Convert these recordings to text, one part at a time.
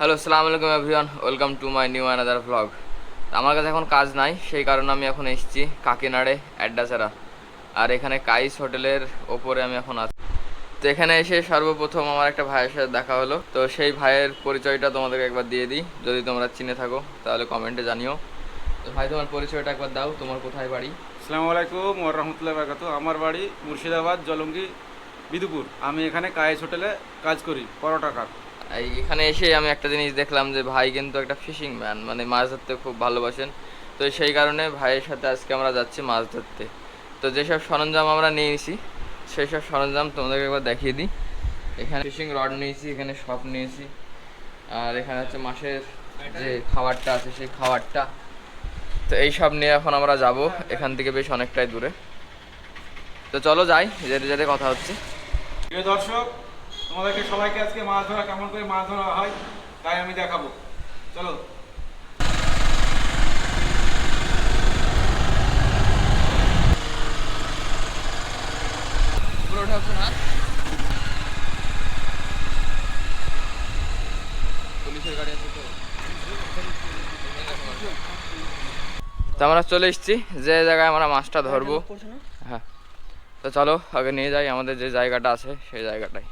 Hello সালাম আলাইকুম everyone welcome to my new another vlog আমার কাছে এখন কাজ নাই, সেই কারণে আমি এখন এসেছি কাকিনাড়ে অ্যাড্ডাসারা আর এখানে কাইস হোটেলের ওপরে আমি এখন আছি। তো এখানে এসে সর্বপ্রথম আমার একটা ভাইয়ের সাথে দেখা হলো। তো সেই ভাইয়ের পরিচয়টা তোমাদেরকে একবার দিয়ে দিই। যদি তোমরা চিনে থাকো, তাহলে কমেন্টে জানিও। তো ভাই, তোমার পরিচয়টা একবার দাও, তোমার কোথায় বাড়ি? আসসালামু আলাইকুম রহমতুল্লাহ বারকাত আমার বাড়ি মুর্শিদাবাদ, জলঙ্গি, বিদুপুর। আমি এখানে কায়েস হোটেলে কাজ করি, পরোটা এই এখানে এসে আমি একটা জিনিস দেখলাম যে ভাই কিন্তু একটা ফিশিং ম্যান মানে মাছ ধরতে খুব ভালোবাসেন। তো সেই কারণে ভাইয়ের সাথে আজকে আমরা যাচ্ছি মাছ ধরতে। তো যেসব সরঞ্জাম আমরা নিয়ে নিয়েছি সেই সব সরঞ্জাম তোমাদেরকে একবার দেখিয়ে দিই। এখানে ফিশিং রড নিয়েছি, এখানে সব নিয়েছি। আর এখানে হচ্ছে মাছের যে খাবারটা আছে, সেই খাবারটা। তো এই সব নিয়ে এখন আমরা যাব, এখান থেকে বেশ অনেকটাই দূরে। তো চলো যাই, যেতে যেতে কথা হচ্ছে। দর্শক তোমাদেরকে সবাইকে আজকে মাছ ধরা কেমন করে মাছ ধরা হয় তাই আমি দেখাবো। চলো। তো। আমরা চলে এসেছি যে জায়গায় আমরা মাছটা ধরবো। হ্যাঁ। তো চলো আগে নিয়ে যাই আমাদের যে জায়গাটা আছে সেই জায়গাটায়।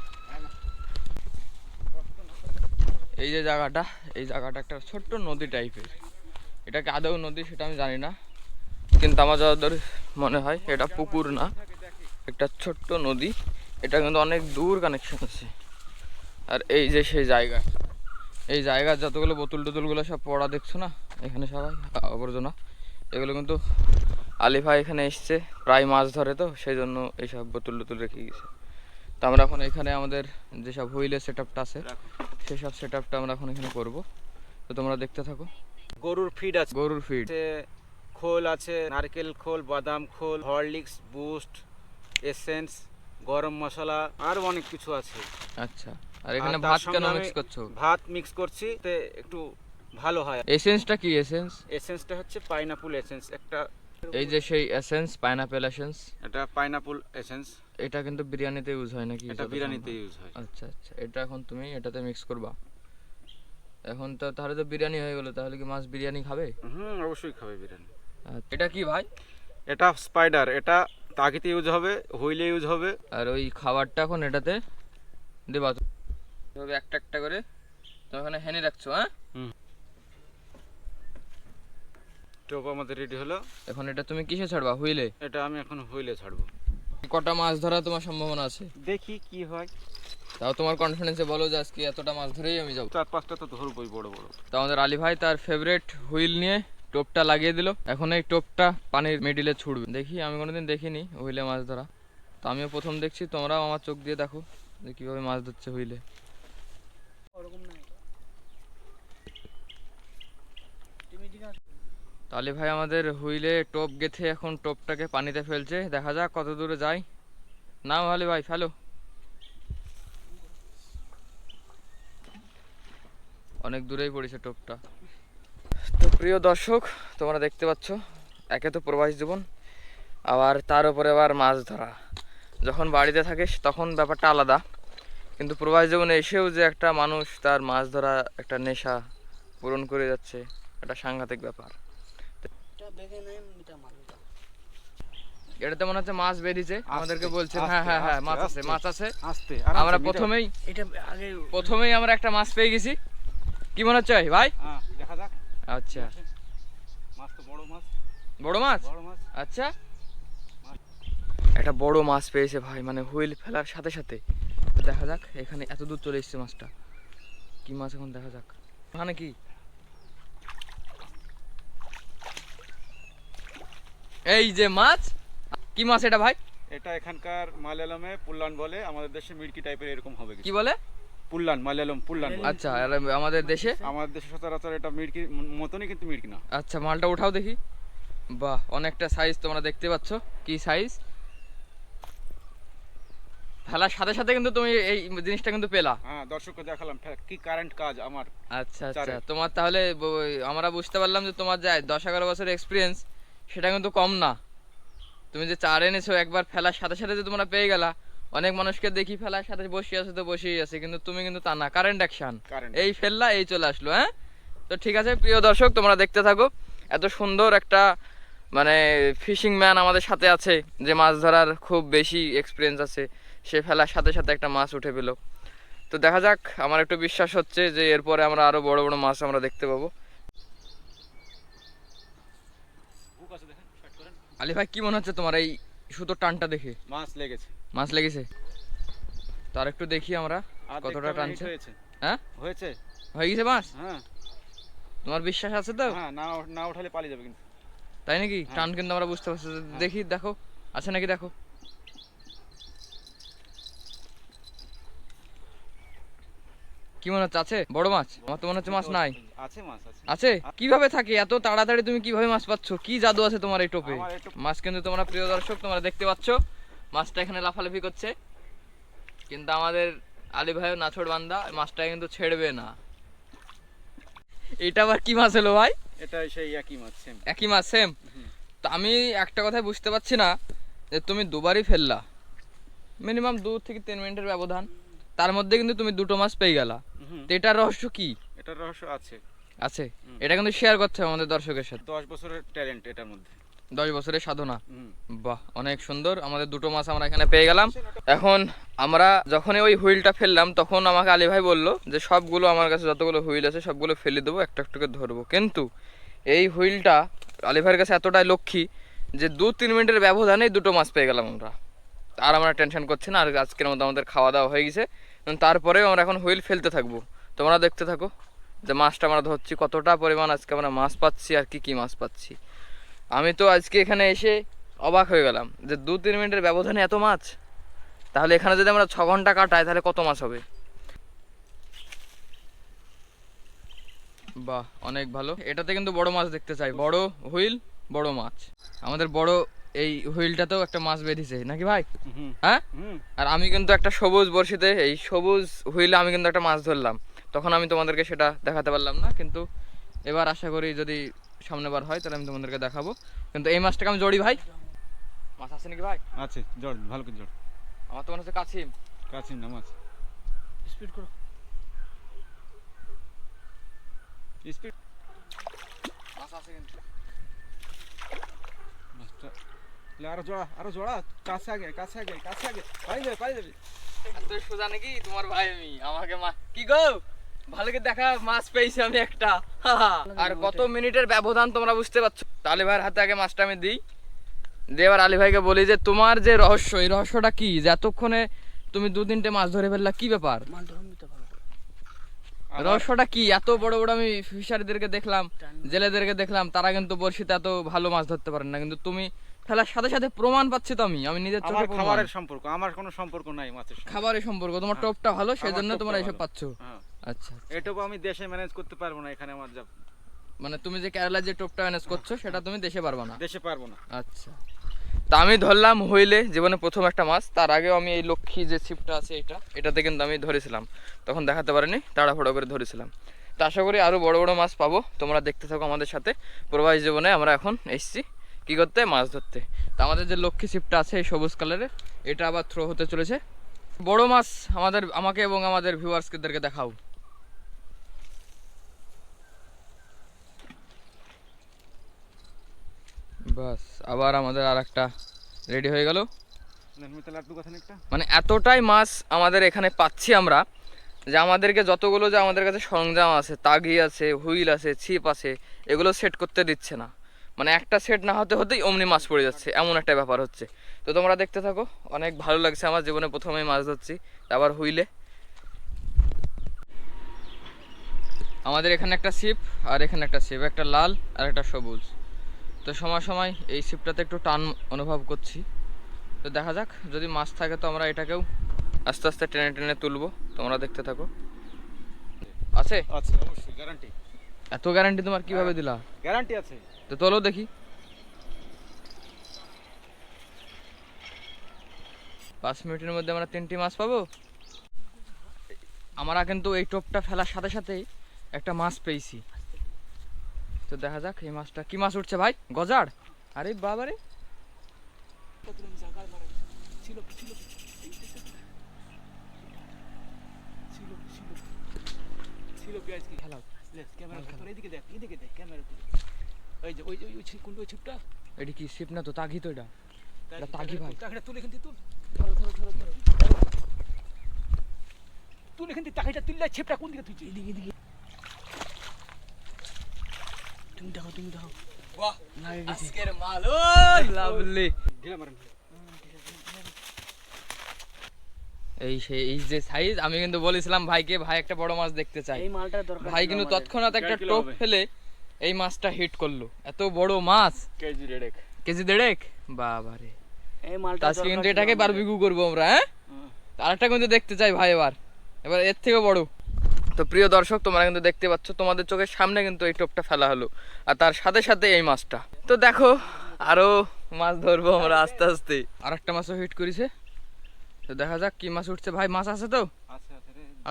এই যে জায়গাটা, এই জায়গাটা একটা ছোট্ট নদী টাইপের। এটাকে আদৌ নদী সেটা আমি জানি না, কিন্তু আমার যতদূর মনে হয় এটা পুকুর না, একটা ছোট্ট নদী। এটা কিন্তু অনেক দূর কানেকশন আছে। আর এই যে সেই জায়গা, এই জায়গার যতগুলো বোতল টোতলগুলো সব পড়া দেখছ না? এখানে সবাই আবর্জনা। এগুলো কিন্তু আলিফা এখানে এসছে, প্রায় মাছ ধরে তো, সেই জন্য এইসব বোতল টোতল রেখে গেছে। তো আমরা এখন এখানে আমাদের যেসব হুইলের সেট আপটা আছে সেসব সেট আপটা আমরা এখন এখানে করব। তো তোমরা দেখতে থাকো। গরুর ফিড আছে। গরুর ফিড খোল আছে নারকেল খোল বাদাম খোল হরলিক্স বুস্ট এসেন্স গরম মশলা আরও অনেক কিছু আছে। আচ্ছা। আর এখানে ভাত কেন মিক্স করছ? ভাত মিক্স করছি তে একটু ভালো হয়। এসেন্সটা কি এসেন্স? এসেন্সটা হচ্ছে পাইনাপল এসেন্স। একটা এই যে সেই এসেন্স পাইনাপেল এসেন্স। এটা পাইনাপল এসেন্স। এটা কিন্তু বিরিয়ানিতে ইউজ হয় নাকি এটা বিরিয়ানিতে ইউজ হয়। আচ্ছা আচ্ছা। এটা এখন তুমি এটাতে মিক্স করবা। এখন তো তাহলে তো বিরিয়ানি হয়ে গেলো তাহলে কি মাছ বিরিয়ানি খাবে? হুম অবশ্যই খাবে বিরিয়ানি। আচ্ছা, এটা কি ভাই? এটা স্পাইডার এটা তাগিতে ইউজ হবে হুইলে ইউজ হবে। আর ওই খাবারটা এখন এটাতে দেবা। তো এভাবে একটা একটা করে তুমি ওখানে হেনে রাখছো হ্যাঁ? টোপ আমাদের রেডি হলো। এখন এটা তুমি কিসে ছাড়বা হুইলে? এটা আমি এখন হুইলে ছাড়বো। কটা মাছ ধরা তোমার সম্ভাবনা আছে? দেখি কি হয়। তাও তোমার কনফিডেন্সে বলো যে আজকে এতটা মাছ ধরেই আমি যাব। চার পাঁচটা তো ধরবই বড় বড়। তো আমাদের আলী ভাই তার ফেভারিট হুইল নিয়ে টোপটা লাগিয়ে দিল। এখন এই টোপটা পানির মিডিলে ছুটবে দেখি আমি কোনোদিন দেখিনি হুইলে মাছ ধরা। তো আমিও প্রথম দেখছি তোমরাও আমার চোখ দিয়ে দেখো যে কীভাবে মাছ ধরছে হুইলে তো আলী ভাই আমাদের হুইলে টোপ গেথে এখন টোপটাকে পানিতে ফেলছে। দেখা যাক কত দূরে যায়। নাও আলী ভাই, ফেলো। অনেক দূরেই পড়েছে টোপটা। তো প্রিয় দর্শক, তোমরা দেখতে পাচ্ছ, একে তো প্রবাস জীবন, আবার তার উপরে আবার মাছ ধরা। যখন বাড়িতে থাকিস তখন ব্যাপারটা আলাদা। কিন্তু প্রবাস জীবনে এসেও যে একটা মানুষ তার মাছ ধরা একটা নেশা পূরণ করে যাচ্ছে একটা সাংঘাতিক ব্যাপার। এটাতে মনে হচ্ছে মাছ বেরিয়েছে আমাদেরকে বলছে হ্যাঁ হ্যাঁ হ্যাঁ মাছ আছে মাছ আছে। আস্তে আমরা প্রথমেই এটা আগে প্রথমেই আমরা একটা মাছ পেয়ে গেছি। কি মনে হচ্ছে ভাই? হ্যাঁ দেখা যাক। আচ্ছা। মাছ তো বড় মাছ। বড় মাছ? বড় মাছ। আচ্ছা। একটা বড় মাছ পেয়েছে ভাই মানে হুইল ফেলার সাথে সাথে। দেখা যাক এখানে এত দূর চলে এসেছে মাছটা। কি মাছ এখন দেখা যাক। মানে কি? এই যে মাছ কি মাছ এটা ভাই? এটা এখানকার মালয়ালমে পুল্লান বলে আমাদের দেশে মির্কি টাইপের এরকম হবে কি বলে? পুল্লান মালয়ালম পুল্লান আচ্ছা আর আমাদের দেশে? আমাদের দেশে সচরাচর এটা মির্কি মতনই কিন্তু মির্কি না। আচ্ছা মালটা উঠাও দেখি। বাহ অনেকটা সাইজ তোমরা দেখতে পাচ্ছ। কি সাইজ ফেলার সাথে সাথে কিন্তু তুমি এই জিনিসটা কিন্তু পেলা। হ্যাঁ দর্শককে দেখালাম। কি কারেন্ট কাজ আমার আচ্ছা আচ্ছা। তোমার তাহলে আমরা বুঝতে পারলাম যে তোমার যে দশ এগারো বছরের এক্সপিরিয়েন্স সেটা কিন্তু কম না। তুমি যে চার এনেছো একবার ফেলার সাথে সাথে যে তোমরা পেয়ে গেলা অনেক মানুষকে দেখি ফেলার সাথে বসে আছে তো বসেই আছে কিন্তু তুমি কিন্তু তা না কারেন্ট অ্যাকশন এই ফেললা এই চলে আসলো হ্যাঁ? তো ঠিক আছে প্রিয় দর্শক তোমরা দেখতে থাকো এত সুন্দর একটা মানে ফিশিং ম্যান আমাদের সাথে আছে যে মাছ ধরার খুব বেশি এক্সপিরিয়েন্স আছে সে ফেলার সাথে সাথে একটা মাছ উঠে পেল। তো দেখা যাক আমার একটু বিশ্বাস হচ্ছে যে এরপরে আমরা আরও বড় বড় মাছ আমরা দেখতে পাবো। আলি ভাই কি মনে হচ্ছে তোমার এই সুতোর টানটা দেখে? মাছ লেগেছে। মাছ লেগেছে? তার একটু দেখি আমরা কতটা টানছে? হয়েছে। হ্যাঁ? হয়েছে? হয়ে গেছে মাছ? হ্যাঁ। তোমার বিশ্বাস আছে তো? হ্যাঁ না না উঠালে পালিয়ে যাবে কিন্তু। তাই নাকি? হ্যাঁ। টান কিন্তু আমরা বুঝতে পারছি। দেখি দেখো। আছে নাকি দেখো? কি মনে হচ্ছে? আছে? বড় মাছ? আমার তো মনে হচ্ছে মাছ নাই। আছে মাছ আছে। আছে? কীভাবে থাকে? এত তাড়াতাড়ি তুমি কীভাবে মাছ পাচ্ছ? কি জাদু আছে তোমার এই টোপে? মাছ কিন্তু তোমরা প্রিয় দর্শক তোমরা দেখতে পাচ্ছ। মাছটা এখানে লাফালাফি করছে। কিন্তু আমাদের আলী ভাইও নাছড় বান্দা মাছটা কিন্তু ছেড়বে না। এটা আবার কি মাছ হলো ভাই? এটা সেই একই মাছ সেম একই মাছ সেম। তো আমি একটা কথাই বুঝতে পারছি না যে তুমি দুবারই ফেললা। মিনিমাম দু থেকে তিন মিনিটের ব্যবধান। তার মধ্যে কিন্তু তুমি দুটো মাছ পেয়ে গেলা। তো এটার রহস্য কি? এটার রহস্য আছে। আছে? এটা কিন্তু শেয়ার করতে হবে আমাদের দর্শকের সাথে। দশ বছরের ট্যালেন্ট এটার মধ্যে। দশ বছরের সাধনা। বাহ অনেক সুন্দর। আমাদের দুটো মাছ আমরা এখানে পেয়ে গেলাম। এখন আমরা যখনই ওই হুইলটা ফেললাম তখন আমাকে আলী ভাই বলল যে সবগুলো আমার কাছে যতগুলো হুইল আছে সবগুলো ফেলে দেবো একটা একটা করে ধরবো। কিন্তু এই হুইলটা আলী ভাইয়ের কাছে এতটাই লক্ষ্মী যে দু তিন মিনিটের ব্যবধানে দুটো মাছ পেয়ে গেলাম আমরা। আর আমরা টেনশন করছি না, আর আজকের মতো আমাদের খাওয়া দাওয়া হয়ে গেছে। তারপরেও আমরা এখন হুইল ফেলতে থাকব। তোমরা দেখতে থাকো যে মাছটা আমরা ধরছি, কতটা পরিমাণ আজকে আমরা মাছ পাচ্ছি আর কি কি মাছ পাচ্ছি। আমি তো আজকে এখানে এসে অবাক হয়ে গেলাম যে দু তিন মিনিটের ব্যবধানে এত মাছ? তাহলে এখানে যদি আমরা ছ ঘণ্টা কাটাই, তাহলে কত মাছ হবে? বাহ, অনেক ভালো। এটাতে কিন্তু বড় মাছ দেখতে চাই। বড় হুইল, বড় মাছ। আমাদের বড় এই হুইলটাতেও একটা মাছ বেঁধেছে নাকি ভাই? হুম। হ্যাঁ? আর আমি কিন্তু একটা সবুজ বড়শিতে এই সবুজ হুইলে আমি কিন্তু একটা মাছ ধরলাম। তখন আমি তোমাদেরকে সেটা দেখাতে পারলাম না কিন্তু এবার আশা করি যদি সামনে বার হয় তাহলে আমি তোমাদেরকে দেখাবো। কিন্তু এই মাছটাকে আমি জড়ি ভাই। মাছ আছে নাকি ভাই? আছে জড় ভালো করে জড়। আমার তো মনে হচ্ছে কাছিম। কাছিম না মাছ। স্পিড করো। স্পিড মাছ আছে কিন্তু মাছটা লে, আরও জোড়া আরও জোড়া কাছে আগে কাছে আগে কাছে আগে। পাই যাবে পাই যাবে। এত সোজা নাকি? তোমার ভাই আমি। আমাকে মা কি গো? ভালো করে দেখা মাছ পেয়েছি আমি একটা। আর কত মিনিটের ব্যবধান তোমরা বুঝতে পারছ? আলী ভাইয়ের হাতে আগে মাছটা আমি দিই। দিয়ে এবার আলী ভাইকে বলি যে তোমার যে রহস্য এই রহস্যটা কি? যে এতক্ষণে তুমি দু তিনটে মাছ ধরে ফেললা কি ব্যাপার? রহস্যটা কি? এত বড় বড় আমি ফিশারিদেরকে দেখলাম জেলেদেরকে দেখলাম তারা কিন্তু বড়শিতে এত ভালো মাছ ধরতে পারেন না। কিন্তু তুমি ফেলার সাথে সাথে প্রমাণ পাচ্ছি তো আমি। আমি নিজের চোখে খাবারের সম্পর্ক আমার কোনো সম্পর্ক নাই মাছের খাবারের সম্পর্ক তোমার হ্যাঁ। টপটা ভালো তোমরা এসব পাচ্ছ। হ্যাঁ। আচ্ছা এটুকু আমি দেশে ম্যানেজ করতে পারব না এখানে আমার মানে তুমি যে কেরালার যে টোপটা ম্যানেজ করছ সেটা তুমি দেশে পারবা না। দেশে পারব না। আচ্ছা। তা আমি ধরলাম হইলে জীবনে প্রথম একটা মাছ তার আগেও আমি এই লক্ষ্মী যে ছিপটা আছে এটা এটাতে কিন্তু আমি ধরেছিলাম। তখন দেখাতে পারিনি তাড়াহুড়ো করে ধরেছিলাম। তো আশা করি আরও বড় বড় মাছ পাবো তোমরা দেখতে থাকো আমাদের সাথে। প্রবাহী জীবনে আমরা এখন এসছি। কি করতে? মাছ ধরতে। তা আমাদের যে লক্ষ্মী ছিপটা আছে এই সবুজ কালারের এটা আবার থ্রো হতে চলেছে। বড় মাছ আমাদের আমাকে এবং আমাদের ভিউয়ার্সদেরকে দেখাও। বাস আবার আমাদের আর একটা রেডি হয়ে গেল। মানে এতটাই মাছ আমাদের এখানে পাচ্ছি আমরা যে আমাদেরকে যতগুলো যে আমাদের কাছে সরঞ্জাম আছে তাগি আছে হুইল আছে ছিপ আছে এগুলো সেট করতে দিচ্ছে না। মানে একটা সেট না হতে হতেই অমনি মাছ পড়ে যাচ্ছে এমন একটা ব্যাপার হচ্ছে। তো তোমরা দেখতে থাকো অনেক ভালো লাগছে আমার জীবনে প্রথমেই মাছ ধরছি আবার হুইলে। আমাদের এখানে একটা ছিপ আর এখানে একটা ছিপ একটা লাল আর একটা সবুজ। তো সময় সময় এই ছিপটাতে একটু টান অনুভব করছি। তো দেখা যাক যদি মাছ থাকে তো আমরা এটাকেও আস্তে আস্তে টেনে টেনে তুলবো তোমরা দেখতে থাকো। আছে? আচ্ছা অবশ্যই গ্যারান্টি এত গ্যারান্টি তোমার কীভাবে দিলা? গ্যারান্টি আছে। তো চলো দেখি পাঁচ মিনিটের মধ্যে আমরা তিনটি মাছ পাবো আমরা কিন্তু এই টোপটা ফেলার সাথে সাথেই একটা মাছ পেয়েছি তো দেখা যাক এই মাছটা কি মাছ উঠছে ভাই গজার আরে বাবারে ছিল দেখ ক্যামেরা ওই ওই ওই ছি- কোন ওই ছিপটা? এটি কি শিপ না তো তাগি তো এটা এটা তাগি ভাই। তাকিটা তুলে এখান থেকে তুল। ধরো ধরো ধরো ধরো। তুল এখান থেকে তাকিটা তুললে ছিপটা কোন দিকে এদিকে এদিকে। তুমি দেখো তুমি দেখো। বাহ লাগে গেছে আজকের মাল ও লাভলি। মারেন এই সেই এই যে সাইজ আমি কিন্তু বলেছিলাম ভাইকে ভাই একটা বড় মাছ দেখতে চাই এই মালটা দরকার ভাই কিন্তু তৎক্ষণাৎ একটা টোপ ফেলে এই মাছটা হিট করল। এত বড় মাছ। কেজি রেডেক কেজি দেড়েক? বাবারে এই মালটা আজকে কিন্তু এটাকে। বারবিকিউ করব আমরা হ্যাঁ? আরেকটা কিন্তু দেখতে চাই ভাই এবার। এবার এর থেকেও বড়। তো প্রিয় দর্শক তোমরা কিন্তু দেখতে পাচ্ছ তোমাদের চোখের সামনে কিন্তু এই টোপটা ফেলা হলো। আর তার সাথে সাথে এই মাছটা। তো দেখো আরও মাছ ধরবো আমরা আস্তে আস্তে। আর একটা মাছও হিট করেছে। তো দেখা যাক কি মাছ উঠছে। ভাই মাছ আছে তো?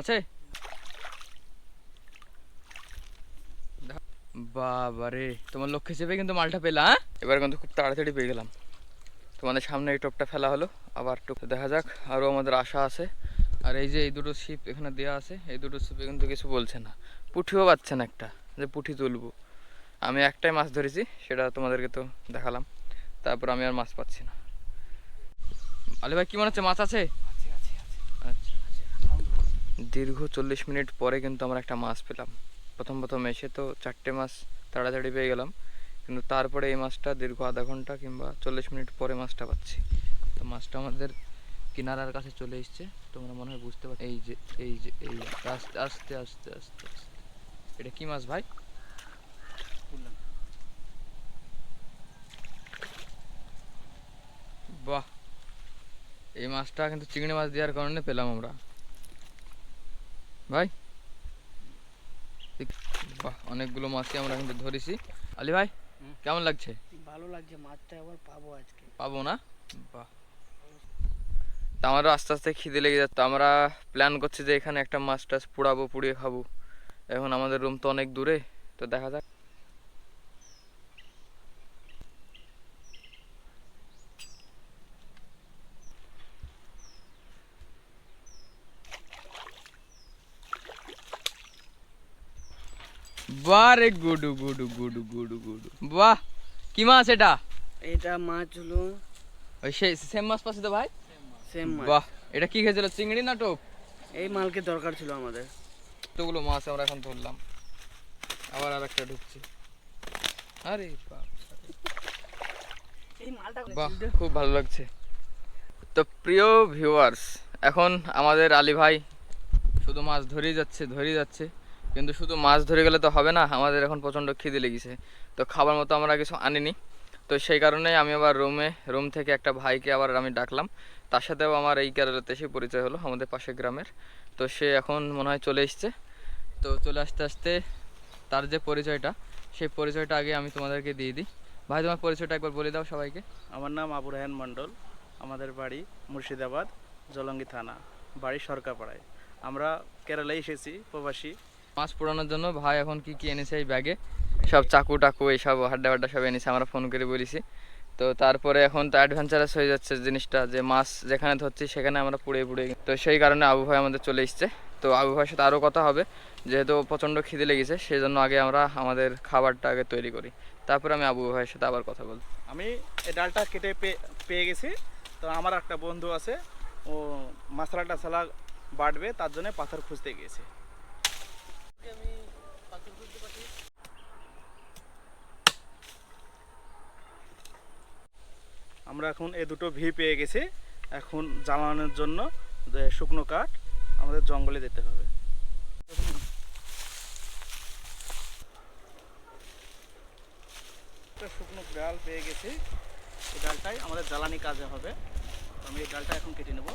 আছে? বাবারে তোমার লক্ষ্য হিসেবে কিন্তু মালটা পেলা হ্যাঁ? এবার কিন্তু খুব তাড়াতাড়ি পেয়ে গেলাম। তোমাদের সামনে এই টোপটা ফেলা হলো আবার টোপ দেখা যাক আরও আমাদের আশা আছে। আর এই যে এই দুটো শিপ এখানে দেওয়া আছে এই দুটো শিপে কিন্তু কিছু বলছে না। পুঠিও পাচ্ছে না একটা যে পুঠি তুলবো। আমি একটাই মাছ ধরেছি সেটা তোমাদেরকে তো দেখালাম। তারপর আমি আর মাছ পাচ্ছি না। আলে ভাই কি মনে হচ্ছে মাছ আছে। আচ্ছা। দীর্ঘ চল্লিশ মিনিট পরে কিন্তু আমরা একটা মাছ পেলাম। প্রথম প্রথম এসে তো চারটে মাছ তাড়াতাড়ি পেয়ে গেলাম। কিন্তু তারপরে এই মাছটা দীর্ঘ আধা ঘণ্টা কিংবা চল্লিশ মিনিট পরে মাছটা পাচ্ছি। তো মাছটা আমাদের কিনারার কাছে চলে এসছে। তোমরা মনে হয় বুঝতে পারছ এই যে এই যে, এই আস্তে আস্তে আস্তে আস্তে আস্তে। এটা কি মাছ ভাই? বাহ! এই মাছটা কিন্তু চিংড়ি মাছ দেওয়ার কারণে পেলাম আমরা। ভাই? বাহ অনেকগুলো মাছই আমরা কিন্তু ধরেছি। আলি ভাই কেমন লাগছে? ভালো লাগছে মাছটা আবার পাবো আজকে। পাবো না? বাহ। তা আমারও আস্তে আস্তে খিদে লেগে যাচ্ছে। আমরা প্ল্যান করছি যে এখানে একটা মাছ টাছ পুড়াবো পুড়িয়ে খাব। এখন আমাদের রুম তো অনেক দূরে তো দেখা যাক। বাহ রে গুডু গুডু গুডু গুডু গুডু। বাহ কি মাছ এটা? এটা মাছ হলো ওই সেই সেম মাছ পাচ্ছে তো ভাই? সেম মাছ। বাহ এটা কি খেয়েছিল চিংড়ি না টোপ? এই মালকে দরকার ছিল আমাদের। এতগুলো মাছ আমরা এখন ধরলাম। আবার আর একটা ঢুকছে। আরে বাপ এই মালটা বাহ খুব ভালো লাগছে। তো প্রিয় ভিউয়ার্স এখন আমাদের আলী ভাই শুধু মাছ ধরেই যাচ্ছে ধরেই যাচ্ছে। কিন্তু শুধু মাছ ধরে গেলে তো হবে না, আমাদের এখন প্রচণ্ড খিদে লেগেছে। তো খাবার মতো আমরা কিছু আনিনি। তো সেই কারণে আমি আবার রুমে রুম থেকে একটা ভাইকে আবার আমি ডাকলাম। তার সাথেও আমার এই কেরালাতে এসে পরিচয় হলো, আমাদের পাশের গ্রামের। তো সে এখন মনে হয় চলে এসছে। তো চলে আসতে আসতে তার যে পরিচয়টা, সেই পরিচয়টা আগে আমি তোমাদেরকে দিয়ে দিই। ভাই, তোমার পরিচয়টা একবার বলে দাও সবাইকে। আমার নাম আবু রায়হান মণ্ডল। আমাদের বাড়ি মুর্শিদাবাদ, জলঙ্গি থানা, বাড়ি সরকারপাড়ায় আমরা কেরালায় এসেছি, প্রবাসী। মাছ পোড়ানোর জন্য ভাই এখন কি কি এনেছে এই ব্যাগে? সব চাকু টাকু এইসব হাড্ডা হাড্ডা সব এনেছে, আমরা ফোন করে বলেছি। তো তারপরে এখন তো অ্যাডভেঞ্চারাস হয়ে যাচ্ছে জিনিসটা, যে মাছ যেখানে ধরছি সেখানে আমরা পুড়ে পুড়ে তো সেই কারণে আবু ভাই আমাদের চলে এসছে। তো আবু ভাইয়ের সাথে আরও কথা হবে, যেহেতু প্রচণ্ড খিদে লেগেছে সেই জন্য আগে আমরা আমাদের খাবারটা আগে তৈরি করি। তারপরে আমি আবু ভাইয়ের সাথে আবার কথা বলব। আমি এই ডালটা কেটে পেয়ে গেছি। তো আমার একটা বন্ধু আছে, ও মশলা টাশলা বাটবে, তার জন্য পাথর খুঁজতে গিয়েছে। আমরা এখন এ দুটো ভি পেয়ে গেছি। এখন জ্বালানোর জন্য শুকনো কাঠ আমাদের জঙ্গলে যেতে হবে। শুকনো ডাল পেয়ে গেছি। এই ডালটাই আমাদের জ্বালানি কাজে হবে। আমি এই ডালটা এখন কেটে নেব।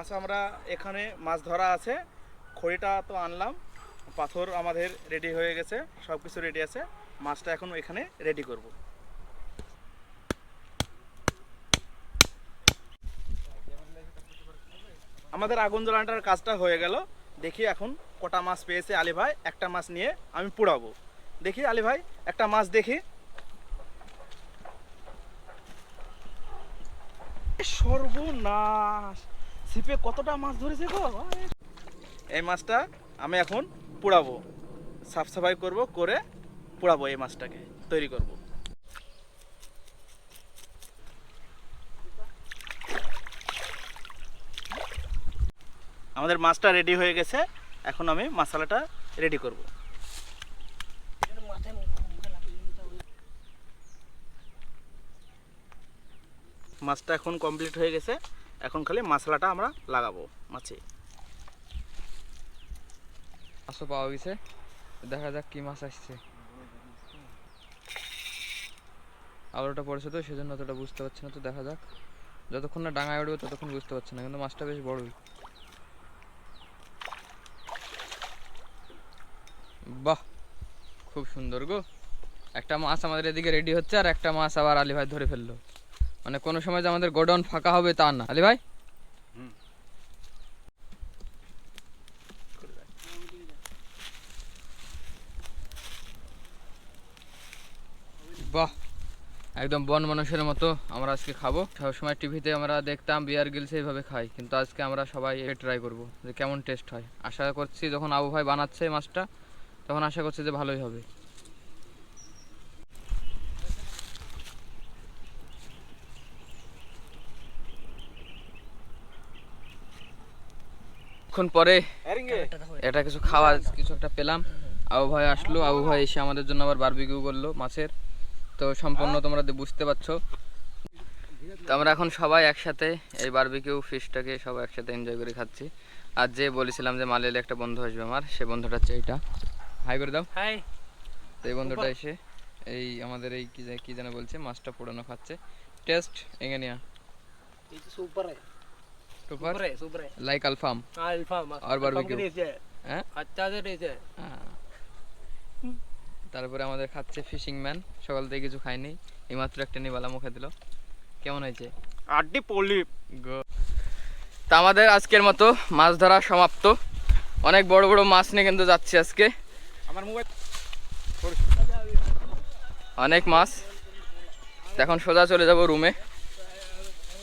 আচ্ছা আমরা এখানে মাছ ধরা আছে। খড়িটা তো আনলাম। পাথর আমাদের রেডি হয়ে গেছে। সব কিছু রেডি আছে। মাছটা এখন এখানে রেডি করব। আমাদের আগুন জ্বালানোটার কাজটা হয়ে গেল। দেখি এখন কটা মাছ পেয়েছে আলী ভাই, একটা মাছ নিয়ে আমি পুড়াবো। দেখি আলী ভাই, একটা মাছ দেখি। সর্বনাশ! ছিপে কতটা মাছ ধরেছে গো? এই মাছটা আমি এখন পোড়াবো। সাফ সাফাই করব, করে পোড়াবো এই মাছটাকে, তৈরি করব। আমাদের মাছটা রেডি হয়ে গেছে, এখন আমি মশলাটা রেডি করব। মাছটা এখন কমপ্লিট হয়ে গেছে, এখন খালি মশলাটা আমরা লাগাবো মাছে। মাছও পাওয়া গেছে, দেখা যাক কি মাছ আসছে। আলোটা পড়েছে তো সেজন্য অতটা বুঝতে পারছি না তো দেখা যাক। যতক্ষণ না ডাঙায় উঠবে ততক্ষণ বুঝতে পারছি না কিন্তু মাছটা বেশ বড়ই। বাহ! খুব সুন্দর গো। একটা মাছ আমাদের এদিকে রেডি হচ্ছে আর একটা মাছ আবার আলী ভাই ধরে ফেলল। মানে কোনো সময় যে আমাদের গোডাউন ফাঁকা হবে তা না। আলী ভাই? বাহ! একদম বন মানুষের মতো আমরা আজকে খাব। সবসময় টিভিতে আমরা দেখতাম বিয়ার গিলস এইভাবে খাই কিন্তু আজকে আমরা সবাই ট্রাই করব যে কেমন টেস্ট হয়। আশা করছি যখন আবু ভাই বানাচ্ছে মাছটা তখন আশা করছি যে ভালোই হবে। কিছুক্ষণ পরে এটা কিছু খাওয়ার কিছু একটা পেলাম। আবু ভাই আসলো আবু ভাই এসে আমাদের জন্য আবার বারবিকিউ করল মাছের। তো সম্পূর্ণ তোমরা বুঝতে পারছ। তো আমরা এখন সবাই একসাথে এই বারবিকিউ ফিশটাকে সবাই একসাথে এনজয় করে খাচ্ছি। আর যে বলেছিলাম যে মালেলে একটা বন্ধু আসবে আমার সে বন্ধুটা হচ্ছে এইটা। হাই করে দাও। হাই তো এই বন্ধুটা এসে এই আমাদের এই কি কি যেন বলছে মাছটা পোড়ানো খাচ্ছে। টেস্ট এঙ্গেনিয়া সুপার সুপার সুপার লাইক আলফাম আলফাম আর বারবিকিউ হ্যাঁ? আচ্ছা টেস্ট হ্যাঁ। তারপরে আমাদের খাচ্ছে ফিশিং ম্যান সকাল থেকে কিছু খাইনি। এইমাত্র একটা নিবালা মুখে দিল। কেমন হয়েছে? আড্ডি পলি তা আমাদের আজকের মতো মাছ ধরা সমাপ্ত। অনেক বড় বড় মাছ নিয়ে কিন্তু যাচ্ছি আজকে। আমার মোবাইল অনেক মাছ। এখন সোজা চলে যাব রুমে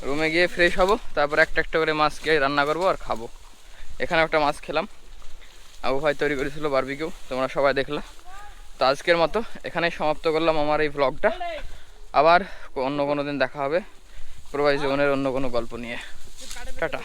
রুমে গিয়ে ফ্রেশ হব। তারপর একটা একটা করে মাছ মাছকে রান্না করব আর খাব। এখানে একটা মাছ খেলাম। আবু ভাই তৈরি করেছিল বারবিকিউ তোমরা সবাই দেখলা। তো আজকের মতো এখানেই সমাপ্ত করলাম আমার এই ব্লগটা আবার অন্য কোনো দিন দেখা হবে। প্রবাসী জীবনের অন্য কোনো গল্প নিয়ে। টাটা।